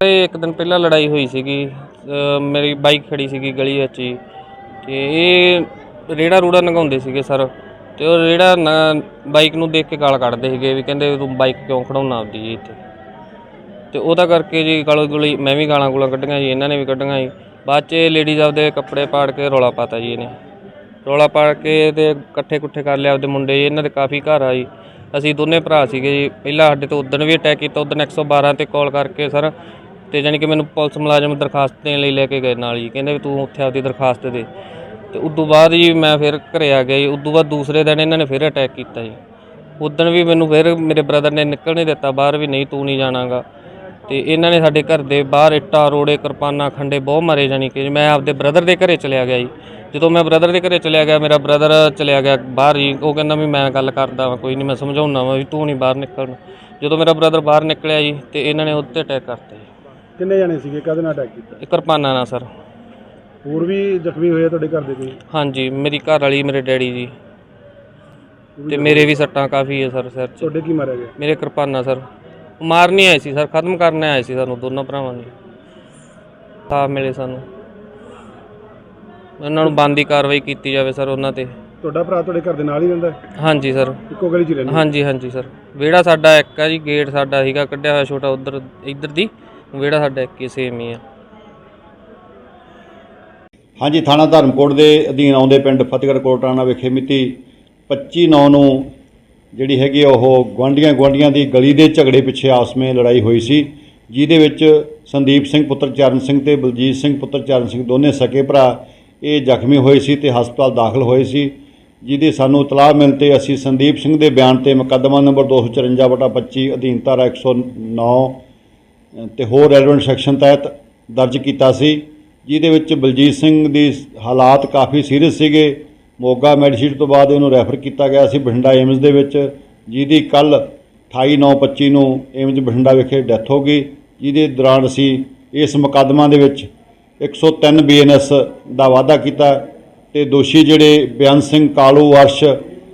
ਇਹ ਇੱਕ ਦਿਨ ਪਹਿਲਾਂ ਲੜਾਈ ਹੋਈ ਸੀਗੀ ਅ, ਮੇਰੀ ਬਾਈਕ ਖੜੀ ਸੀਗੀ ਗਲੀ ਵਿੱਚ ਹੀ ਤੇ ਇਹ ਰੇੜਾ ਰੂੜਾ ਨਗਾਉਂਦੇ ਸੀਗੇ ਸਰ ਤੇ ਉਹ ਰੇੜਾ ਨ- ਬਾਈਕ ਨੂੰ ਦੇਖ ਕੇ ਗਾਲ ਕੱਢਦੇ ਸੀਗੇ ਵੀ ਕਹਿੰਦੇ ਤੂੰ ਬਾਈਕ ਕਿਉਂ ਖੜਾਉਣਾ ਆਪਦੀ ਜੀ ਇੱਥੇ? ਤੇ ਉਹਦਾ ਕਰਕੇ ਜੀ ਗਾਲ ਗੁਲੀ ਮੈਂ ਵੀ ਗਾਲਾਂ ਗੂਲਾਂ ਕੱਢੀਆਂ ਜੀ ਇਹਨਾਂ ਨੇ ਵੀ ਕੱਢੀਆਂ ਜੀ ਬਾਅਦ 'ਚ ਲੇਡੀਜ਼ ਆਪਦੇ ਕੱਪੜੇ ਪਾੜ ਕੇ ਰੌਲਾ ਪਾਤਾ ਜੀ ਇਹਨੇ। ਰੌਲਾ ਪਾ ਕੇ ਤੇ ਇਕੱਠੇ ਕੁੱਠੇ ਕਰ ਲਿਆ ਆਪਦੇ ਮੁੰਡੇ ਜੀ ਇਹਨਾਂ ਦੇ ਕਾਫੀ ਘਰ ਆ ਜੀ। ਅਸੀਂ ਦੋਨੇ ਭਰਾ ਸੀਗੇ ਜੀ ਪਹਿਲਾਂ ਸਾਡੇ ਤੋਂ ਉਦੋਂ ਵੀ ਅਟੈਕ ਕੀਤਾ ਉਦੋਂ 112 ਤੇ ਕਾਲ ਕਰਕੇ ਸਰ ਤੇ ਜਾਣੀ ਕਿ ਮੈਨੂੰ ਪੁਲਿਸ ਮੁਲਾਜ਼ਮ ਦਰਖਾਸਤ ਦੇਣ ਲਈ ਲੈ ਕੇ ਗਏ ਨਾਲ ਜੀ। ਕਹਿੰਦੇ ਵੀ ਤੂੰ ਉੱਥੇ ਆਪਦੀ ਦਰਖਾਸਤ ਦੇ। ਤੇ ਤੋਂ ਬਾਅਦ ਜੀ ਮੈਂ ਫਿਰ ਘਰੇ ਆ ਗਿਆ ਜੀ। ਉਦੋਂ ਬਾਅਦ ਦੂਸਰੇ ਦਿਨ ਇਹਨਾਂ ਨੇ ਫਿਰ ਅਟੈਕ ਕੀਤਾ ਜੀ। ਉਦੋਂ ਵੀ ਮੈਨੂੰ ਫਿਰ ਮੇਰੇ ਬ੍ਰਦਰ ਨੇ ਨਿਕਲ ਨਹੀਂ ਦਿੱਤਾ। ਬਾਹਰ ਵੀ ਨਹੀਂ, ਤੂੰ ਨਹੀਂ ਜਾਣਾਗਾ। ਤੇ ਇਹਨਾਂ ਨੇ ਸਾਡੇ ਘਰ ਦੇ ਬਾਹਰ ਇੱਟਾਂ, ਰੋੜੇ, ਕਿਰਪਾਨਾਂ, ਖੰਡੇ ਬਹੁਤ ਮਾਰੇ ਜਾਣੀ ਕਿ ਮੈਂ ਆਪਦੇ ਬ੍ਰਦਰ ਦੇ ਘਰੇ ਚਲਿਆ ਗਿਆ ਜੀ। ਜਦੋਂ ਮੈਂ ਬ੍ਰਦਰ ਦੇ ਘਰੇ ਚਲਿਆ ਗਿਆ, ਮੇਰਾ ਬ੍ਰਦਰ ਚਲਿਆ ਗਿਆ ਬਾਹਰ ਜੀ। ਉਹ ਕਹਿੰਦਾ ਵੀ ਮੈਂ ਗੱਲ ਕਰਦਾ ਵਾਂ, ਕੋਈ ਨਹੀਂ ਮੈਂ ਸਮਝਾਉਣਾ ਵਾਂ ਵੀ ਤੂੰ ਨਹੀਂ ਬਾਹਰ ਨਿਕਲਣਾ। ਜਦੋਂ ਮੇਰਾ ਬ੍ਰਦਰ ਬਾਹਰ ਨਿਕਲਿਆ ਜੀ ਤੇ ਇਹਨਾਂ ਨੇ ਉੱਤੇ ਅਟੈਕ ਕਰਤਾ ਜੀ। ਕਿੰਨੇ ਜਣੇ ਸੀਗੇ? ਕਾਹਦੇ ਨਾਲ ਅਟੈਕ ਕੀਤਾ? ਇਹ ਕਿਰਪਾਨਾਂ ਨਾਲ ਸਰ। ਹੋਰ ਵੀ ਜ਼ਖਮੀ ਹੋਏ ਆ ਤੁਹਾਡੇ ਘਰ ਦੇ ਕੋਈ? ਹਾਂਜੀ ਮੇਰੀ ਘਰ ਵਾਲੀ ਮੇਰੇ ਡੈਡੀ ਜੀ। ਤੇ ਮੇਰੇ ਵੀ ਸੱਟਾਂ ਕਾਫੀ ਹੈ ਸਰ ਸਿਰ 'ਚ। ਤੁਹਾਡੇ ਕੀ ਮਾਰਿਆ ਗਿਆ? ਮੇਰੇ ਕਿਰਪਾਨਾਂ ਸਰ। ਮਾਰ ਨਹੀਂ ਆਏ ਸੀ ਸਰ। ਖਤਮ ਕਰਨ ਆਏ ਸੀ ਸਾਨੂੰ ਦੋਨੋਂ ਭਰਾਵਾਂ ਨੇ। ਤਾਂ ਮਿਲੇ ਸਾਨੂੰ। ਉਹਨਾਂ ਨੂੰ ਬੰਦੀ ਕਾਰਵਾਈ ਕੀਤੀ ਜਾਵੇ ਸਰ ਉਹਨਾਂ ਤੇ। ਤੁਹਾਡਾ ਭਰਾ ਤੁਹਾਡੇ ਘਰ ਦੇ ਨਾਲ ਹੀ ਰਹਿੰਦਾ? ਹੈ? ਹਾਂਜੀ ਸਰ। ਇੱਕੋ ਗਲੀ 'ਚ ਹੀ ਰਹਿੰਦਾ? ਹਾਂਜੀ ਹਾਂਜੀ ਸਰ। ਵਿਹੜਾ ਸਾਡਾ ਇੱਕ ਆ ਜੀ ਗੇਟ ਸਾਡਾ ਸੀਗਾ ਕੱਢਿਆ ਹੋਇਆ ਛੋਟਾ ਉਧਰ ਇੱਧਰ ਦੀ। ਵਿਹੜਾ ਸਾਡਾ ਇੱਕ ਹੀ ਸੇਮ ਹੀ ਆ। ਹਾਂਜੀ, ਥਾਣਾ ਧਰਮਕੋਟ ਦੇ ਅਧੀਨ ਆਉਂਦੇ ਪਿੰਡ ਫਤਿਹਗੜ੍ਹ ਕੋਟਾਣਾ ਵਿਖੇ ਮਿਤੀ 25/9 ਨੂੰ ਜਿਹੜੀ ਹੈਗੀ ਉਹ ਗੁਆਂਢੀਆਂ ਗੁਆਂਢੀਆਂ ਦੀ ਗਲੀ ਦੇ ਝਗੜੇ ਪਿੱਛੇ ਆਪਸ ਵਿੱਚ ਲੜਾਈ ਹੋਈ ਸੀ, ਜਿਹਦੇ ਵਿੱਚ ਸੰਦੀਪ ਸਿੰਘ, ਪੁੱਤਰ ਚਰਨ ਸਿੰਘ ਤੇ ਬਲਜੀਤ ਸਿੰਘ, ਪੁੱਤਰ ਚਰਨ ਸਿੰਘ ਦੋਨੇ ਸਕੇ ਭਰਾ। ਇਹ ਜ਼ਖਮੀ ਹੋਏ ਸੀ ਤੇ ਹਸਪਤਾਲ ਦਾਖਲ ਹੋਏ ਸੀ, ਜਿਹਦੀ ਸਾਨੂੰ ਇਤਲਾਹ ਮਿਲਣ ਤੇ ਅਸੀਂ ਸੰਦੀਪ ਸਿੰਘ ਦੇ ਬਿਆਨ ਤੇ ਮੁਕੱਦਮਾ ਨੰਬਰ 254/25 ਅਧੀਨ ਧਾਰਾ 109 ਤੇ ਹੋਰ ਰੈਲੇਵੈਂਟ ਸੈਕਸ਼ਨ ਤਹਿਤ ਦਰਜ ਕੀਤਾ ਸੀ, ਜਿਹਦੇ ਵਿੱਚ ਬਲਜੀਤ ਸਿੰਘ ਦੀ ਹਾਲਾਤ ਕਾਫੀ ਸੀਰੀਅਸ ਸੀਗੇ। ਮੋਗਾ ਮੈਡੀਸਿਟ ਤੋਂ ਬਾਅਦ ਇਹਨੂੰ ਰੈਫਰ ਕੀਤਾ ਗਿਆ ਸੀ ਬਠਿੰਡਾ ਏਮਜ਼ ਦੇ ਵਿੱਚ, ਜਿਹਦੀ ਕੱਲ 28/9/25 ਨੂੰ ਏਮਜ਼ ਬਠਿੰਡਾ ਵਿਖੇ ਡੈਥ ਹੋ ਗਈ, ਜਿਹਦੇ ਦੌਰਾਨ ਅਸੀਂ ਇਸ ਮੁਕੱਦਮਾ ਦੇ ਵਿੱਚ 103 ਬੀਐਨਐਸ ਦਾ ਵਾਅਦਾ ਕੀਤਾ ਤੇ ਦੋਸ਼ੀ ਜਿਹੜੇ ਬਿਆਨ ਸਿੰਘ, ਕਾਲੂ, ਅਰਸ਼,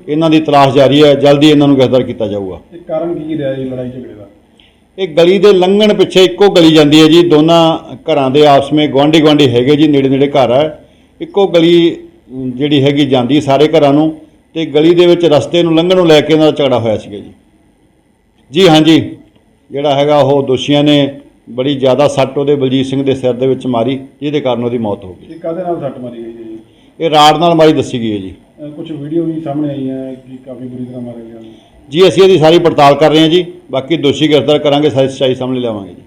ਇਹਨਾਂ ਦੀ ਤਲਾਸ਼ ਜਾਰੀ ਹੈ, ਜਲਦੀ ਇਹਨਾਂ ਨੂੰ ਗ੍ਰਿਫਤਾਰ ਕੀਤਾ ਜਾਊਗਾ। ਇਹ ਕਾਰਨ ਕੀ ਰਿਹਾ ਇਹ ਲੜਾਈ ਝਗੜੇ ਦਾ? ਇਹ ਗਲੀ ਦੇ ਲੰਘਣ ਪਿੱਛੇ ਇੱਕੋ ਗਲੀ ਜਾਂਦੀ ਹੈ ਜੀ ਦੋਨਾਂ ਘਰਾਂ ਦੇ ਆਪਸ ਵਿੱਚ ਗੁਆਂਢੀ ਹੈਗੇ ਜੀ ਨੇੜੇ ਨੇੜੇ ਘਰ ਹੈ। ਇੱਕੋ ਗਲੀ ਜਿਹੜੀ ਹੈਗੀ ਜਾਂਦੀ ਸਾਰੇ ਘਰਾਂ ਨੂੰ ਤੇ ਗਲੀ ਦੇ ਵਿੱਚ ਰਸਤੇ ਨੂੰ ਲੰਘਣ ਨੂੰ ਲੈ ਕੇ ਇਹਨਾਂ ਦਾ ਝਗੜਾ ਹੋਇਆ ਸੀਗਾ ਜੀ। ਜੀ ਹਾਂਜੀ ਜਿਹੜਾ ਹੈਗਾ ਉਹ ਦੋਸ਼ੀਆਂ ਨੇ ਬੜੀ ਜ਼ਿਆਦਾ ਸੱਟ ਉਹਦੇ ਬਲਜੀਤ ਸਿੰਘ ਦੇ ਸਿਰ ਦੇ ਵਿੱਚ ਮਾਰੀ ਜਿਹਦੇ ਕਾਰਨ ਉਹਦੀ ਮੌਤ ਹੋ ਗਈ। ਇਹ ਕਾਹਦੇ ਨਾਲ ਸੱਟ ਮਾਰੀ ਗਈ ਜੀ? ਇਹ ਰਾੜ ਨਾਲ ਮਾਰੀ ਦੱਸੀ ਗਈ ਹੈ ਜੀ। ਕੁਝ ਵੀਡੀਓ ਵੀ ਸਾਹਮਣੇ ਆਈਆਂ ਕਿ ਕਾਫੀ ਬੁਰੀ ਤਰ੍ਹਾਂ ਮਾਰਿਆ ਗਿਆ ਜੀ, ਅਸੀਂ ਇਹਦੀ ਸਾਰੀ ਪੜਤਾਲ ਕਰ ਰਹੇ ਹਾਂ ਜੀ। ਬਾਕੀ ਦੋਸ਼ੀ ਗ੍ਰਿਫਤਾਰ ਕਰਾਂਗੇ, ਸਾਰੀ ਸੱਚਾਈ ਸਾਹਮਣੇ ਲਿਆਵਾਂਗੇ ਜੀ।